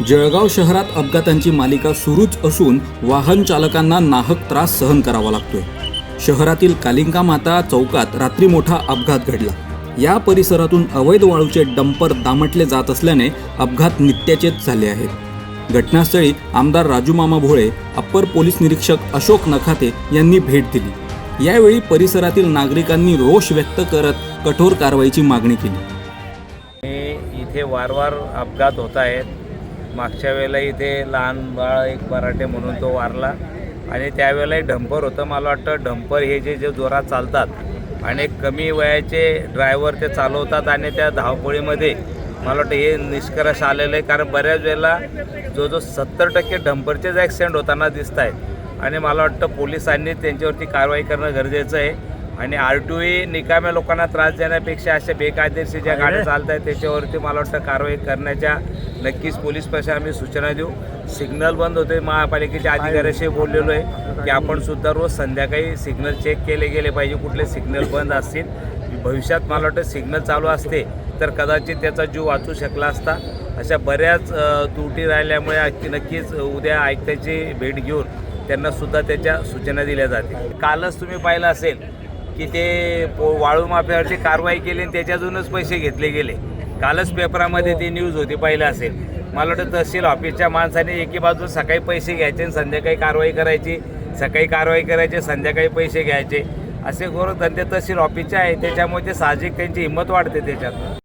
जळगाव शहरात अपघातांची मालिका सुरूच असून वाहन चालकांना नाहक त्रास सहन करावा लागतोय. शहरातील कालिंका माता चौकात रात्री मोठा अपघात घडला. या परिसरातून अवैध वाळूचे डंपर दामटले जात असल्याने अपघात नित्याचेच झाले आहेत. घटनास्थळी आमदार राजूमामा भोळे अप्पर पोलीस निरीक्षक अशोक नखाते यांनी भेट दिली. यावेळी परिसरातील नागरिकांनी रोष व्यक्त करत कठोर कारवाईची मागणी केली. इथे वारंवार अपघात होत आहेत. मागच्या वेळेला इथे लहान बाळ एक पराठे म्हणून तो वारला. आणि त्यावेळेलाही डंपर होतं. मला वाटतं डंपर हे जे जे जोरात चालतात आणि कमी वयाचे ड्रायव्हर ते चालवतात आणि त्या धावपळीमध्ये मला वाटतं हे निष्कर्ष आलेलं आहे. कारण बऱ्याच वेळेला जो जो सत्तर टक्के डंपरचेच ॲक्सिडेंट होताना दिसत आहेत आणि मला वाटतं पोलिसांनी त्यांच्यावरती कारवाई करणं गरजेचं आहे. आणि आर टी ई निकाम्या लोकांना त्रास देण्यापेक्षा अशा बेकायदेशीर ज्या गाड्या चालत आहेत त्याच्यावरती मला वाटतं कारवाई करण्याच्या नक्कीच पोलीस प्रशासन आम्ही सूचना देऊ. सिग्नल बंद होते महापालिकेच्या अधिकाऱ्याशी बोललेलो आहे की आपण सुद्धा रोज संध्याकाळी सिग्नल चेक केले गेले पाहिजे. कुठले सिग्नल बंद असतील. भविष्यात मला वाटतं सिग्नल चालू असते तर कदाचित त्याचा जीव वाचू शकला असता. अशा बऱ्याच त्रुटी राहिल्यामुळे नक्कीच उद्या आयुक्ताची भेट घेऊन त्यांना सुद्धा त्याच्या सूचना दिल्या जातील. कालच तुम्ही पाहिलं असेल की ते वाळू माफ्यावरती कारवाई केली आणि त्याच्यातूनच पैसे घेतले गेले. कालच पेपरामध्ये ती न्यूज होती पाहिलं असेल. मला वाटतं तहसील ऑफिसच्या माणसाने एकी बाजूला सकाळी पैसे घ्यायचे आणि संध्याकाळी कारवाई करायची. सकाळी कारवाई करायची संध्याकाळी पैसे घ्यायचे. असे गोर धंदे तहसील ऑफिसचे आहे त्याच्यामुळे ते साहजिक त्यांची हिंमत वाढते त्याच्यात.